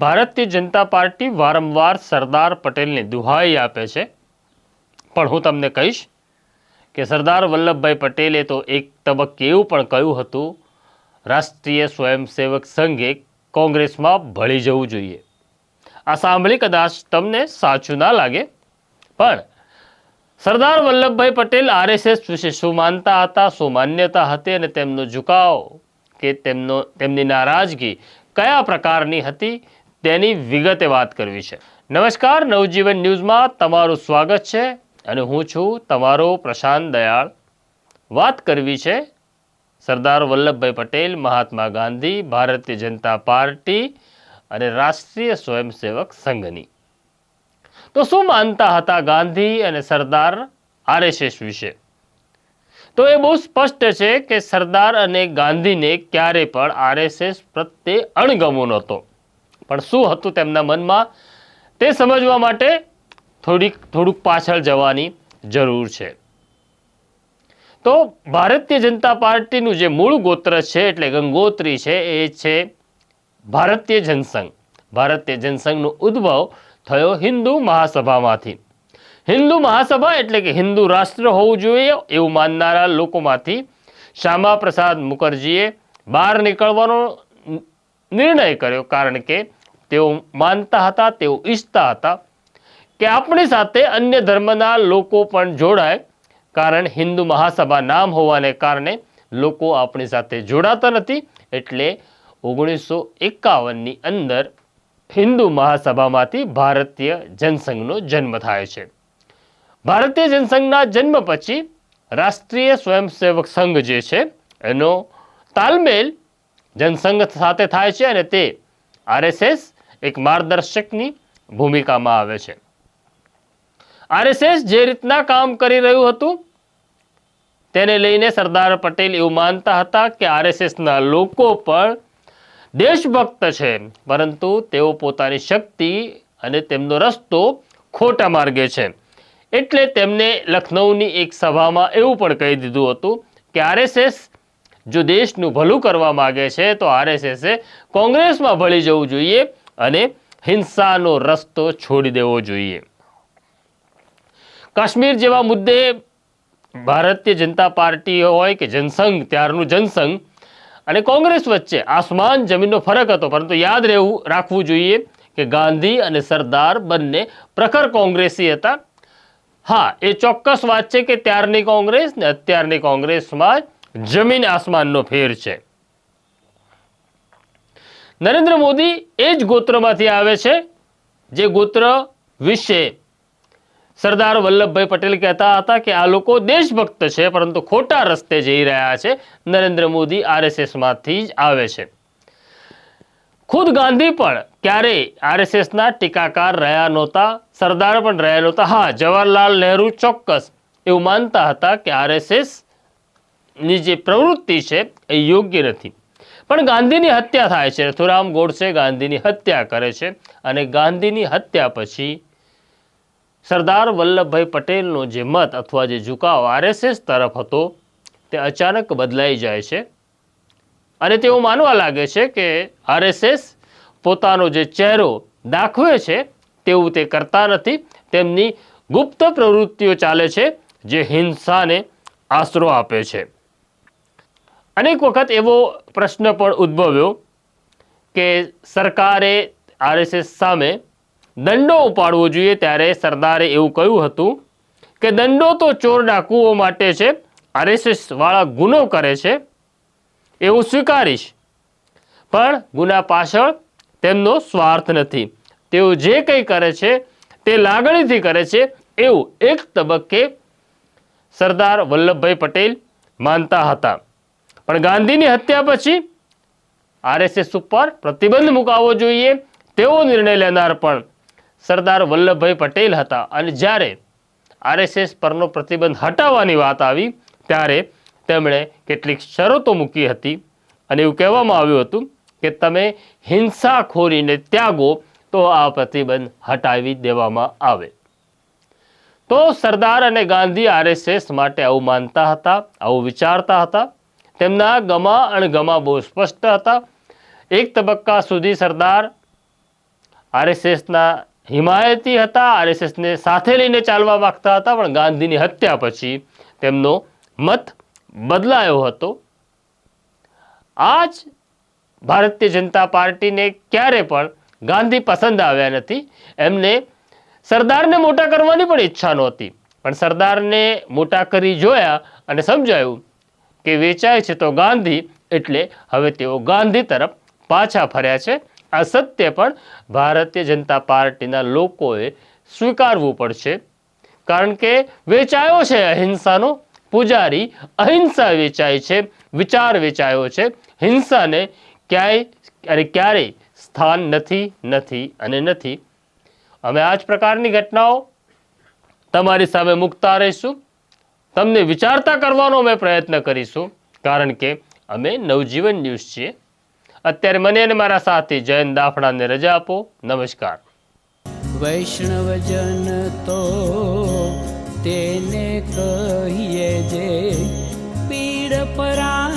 Bharatiya Janata party વારંવાર સરદાર પટેલને દુહાઈ આપે છે. પણ હું તમને કહીશ કે સરદાર વલ્લભભાઈ પટેલે તો એક તબક્કે એવું પણ કહ્યું હતું, રાષ્ટ્રીય સ્વયંસેવક સંઘે કોંગ્રેસમાં ભળી જવું જોઈએ. આ સાંભળી કદાચ તમને સાચું ના લાગે. પણ સરદાર વલ્લભભાઈ પટેલ આરએસએસ વિશે શું માનતા હતા, શું માન્યતા હતી અને તેમનો ઝુકાવ કે તેમનો, તેમની નારાજગી કયા પ્રકારની હતી તેની વિગતે વાત કરવી છે. નમસ્કાર, નવજીવન ન્યૂઝમાં તમારું સ્વાગત છે અને હું છું તમારો પ્રશાંત દયાળ. વાત કરવી છે સરદાર વલ્લભભાઈ પટેલ, મહાત્મા ગાંધી, ભારતીય જનતા પાર્ટી અને રાષ્ટ્રીય સ્વયંસેવક સંઘની. તો શું માનતા હતા ગાંધી અને સરદાર આરએસએસ વિશે? તો એ બહુ સ્પષ્ટ છે કે સરદાર અને ગાંધીને ક્યારે પણ આરએસએસ પ્રત્યે અણગમો નહોતો. પણ શું હતું તેમના મનમાં, તે સમજવા માટે થોડીક, થોડુંક પાછળ જવાની જરૂર છે. તો ભારતીય જનતા પાર્ટીનું જે મૂળ ગોત્ર છે, એટલે ગંગોત્રી છે, એ છે ભારતીય જનસંઘ. ભારતીય જનસંઘનો ઉદ્ભવ થયો હિન્દુ મહાસભામાંથી. હિન્દુ મહાસભા એટલે કે હિન્દુ રાષ્ટ્ર હોવું જોઈએ એવું માનનારા લોકોમાંથી શ્યામા પ્રસાદ મુખર્જીએ બહાર નીકળવાનો નિર્ણય કર્યો, કારણ કે તેઓ માનતા હતા, તેઓ ઈચ્છતા હતા કે આપણી સાથે અન્ય ધર્મના લોકો પણ જોડાય, કારણ હિન્દુ મહાસભા નામ હોવાને કારણે લોકો આપણી સાથે જોડાતા નથી. એટલે ઓગણીસો એકાવનની અંદર હિન્દુ મહાસભામાંથી ભારતીય જનસંઘનો જન્મ થાય છે. ભારતીય જનસંઘના જન્મ પછી રાષ્ટ્રીય સ્વયંસેવક સંઘ જે છે, એનો તાલમેલ જનસંઘ સાથે થાય છે અને તે આરએસએસ એક માર્ગદર્શકની ભૂમિકામાં આવે છે. આરએસએસ જે રીતના કામ કરી રહ્યું હતું, તેને લઈને સરદાર પટેલ એવું માનતા હતા કે આરએસએસના લોકો પણ દેશભક્ત છે, પરંતુ તેઓ પોતાની શક્તિ અને તેમનો રસ્તો ખોટા માર્ગે છે. એટલે તેમને લખનૌની એક સભામાં એવું પણ કહી દીધું હતું કે આરએસએસ જો દેશનું ભલું કરવા માગે છે, તો આરએસએસે કોંગ્રેસમાં ભળી જવું જોઈએ અને હિંસાનો રસ્તો છોડી દેવો જોઈએ. કાશ્મીર જેવા મુદ્દે ભારતીય જનતા પાર્ટી હોય કે જનસંઘ, ત્યારનું જનસંઘ અને કોંગ્રેસ વચ્ચે આસમાન જમીનનો ફરક હતો. પરંતુ યાદ રહેવું, રાખવું જોઈએ કે ગાંધી અને સરદાર બંને પ્રખર કોંગ્રેસી હતા. હા, એ ચોક્કસ વાત છે કે ત્યારની કોંગ્રેસ ને અત્યારની કોંગ્રેસમાં જમીન આસમાનનો ફેર છે. નરેન્દ્ર મોદી એ જ ગોત્રમાંથી આવે છે, જે ગોત્ર વિશે સરદાર વલ્લભભાઈ પટેલ કહેતા હતા કે આ લોકો દેશભક્ત છે, પરંતુ ખોટા રસ્તે જઈ રહ્યા છે. નરેન્દ્ર મોદી આરએસએસમાંથી જ આવે છે. ખુદ ગાંધી પણ ક્યારેય આરએસએસના ટીકાકાર રહ્યા નહોતા, સરદાર પણ રહ્યા નહોતા. હા, જવાહરલાલ નહેરુ ચોક્કસ એવું માનતા હતા કે આરએસએસની જે પ્રવૃત્તિ છે એ યોગ્ય નથી. પણ ગાંધીની હત્યા થાય છે. રથુરામ ગોડસે ગાંધીની હત્યા કરે છે અને ગાંધીની હત્યા પછી સરદાર વલ્લભભાઈ પટેલનો જે મત અથવા જે ઝુકાવ આરએસએસ તરફ હતો, તે અચાનક બદલાઈ જાય છે. અને તેઓ માનવા લાગે છે કે આરએસએસ પોતાનો જે ચહેરો દાખવે છે, તેવું તે કરતા નથી. તેમની ગુપ્ત પ્રવૃત્તિઓ ચાલે છે, જે હિંસાને આશરો આપે છે. અનેક વખત એવો પ્રશ્ન પણ ઉદ્ભવ્યો કે સરકારે આરએસએસ સામે દંડો ઉપાડવો જોઈએ ત્યારે સરદારે એવું કહ્યું હતું કે દંડો તો ચોર ડાકુઓ માટે છે, આરએસએસ વાળા ગુનો કરે છે, એવું સ્વીકારીશ. પણ ગુના પાછળ તેમનો સ્વાર્થ નથી. તેઓ જે કંઈ કરે છે, તે લાગણીથી કરે છે, એવું એક તબક્કે સરદાર વલ્લભભાઈ પટેલ માનતા હતા. પણ ગાંધીની હત્યા પછી આરએસએસ ઉપર પ્રતિબંધ મુકાવવો જોઈએ તેવો નિર્ણય લેનાર પણ સરદાર વલ્લભભાઈ પટેલ હતા. અને જ્યારે આરએસએસ પરનો પ્રતિબંધ હટાવવાની વાત આવી, ત્યારે તેમણે કેટલીક શરતો મૂકી હતી. અને એવું કહેવામાં આવ્યું હતું કે તમે હિંસાખોરીને ત્યાગો તો આ પ્રતિબંધ હટાવી દેવામાં આવે. તો સરદાર અને ગાંધી આરએસએસ માટે આવું માનતા હતા, આવું વિચારતા હતા. તેમના ગમા અણગમા બહુ સ્પષ્ટ હતા. એક તબક્કા સુધી સરદાર આરએસએસના હિમાયતી હતા. આરએસએસને સાથે લઈને ચાલવા માગતા હતા, પણ ગાંધીની હત્યા પછી તેમનો મત બદલાયો હતો. આ જ ભારતીય જનતા પાર્ટીને ક્યારે પણ ગાંધી પસંદ આવ્યા નથી. એમને સરદારને મોટા કરવાની પણ ઈચ્છા નહોતી. પણ સરદારને મોટા કરી જોયા અને સમજાયું કે વેચાય છે તો ગાંધી, એટલે હવે તેઓ ગાંધી તરફ પાછા ફર્યા છે. આ સત્ય પણ ભારતીય જનતા પાર્ટીના લોકોએ સ્વીકારવું પડશે. કારણ કે વેચાયો છે અહિંસાનો, પૂજારી અહિંસા વેચાય છે, વિચાર વેચાયો છે. હિંસાને ક્યાંય, અને ક્યારેય સ્થાન નથી નથી અને નથી. અમે આ જ પ્રકારની ઘટનાઓ તમારી સામે મૂકતા રહીશું. તમને વિચારતા કરવાનો અમે પ્રયત્ન કરીશું, કારણ કે અમે નવજીવન ન્યૂઝ છીએ. અત્યારે મને અને મારા સાથી જયંત દાફડાને રજા આપો. નમસ્કાર. વૈષ્ણવજન તો તેને કહીએ જે પીડ પરા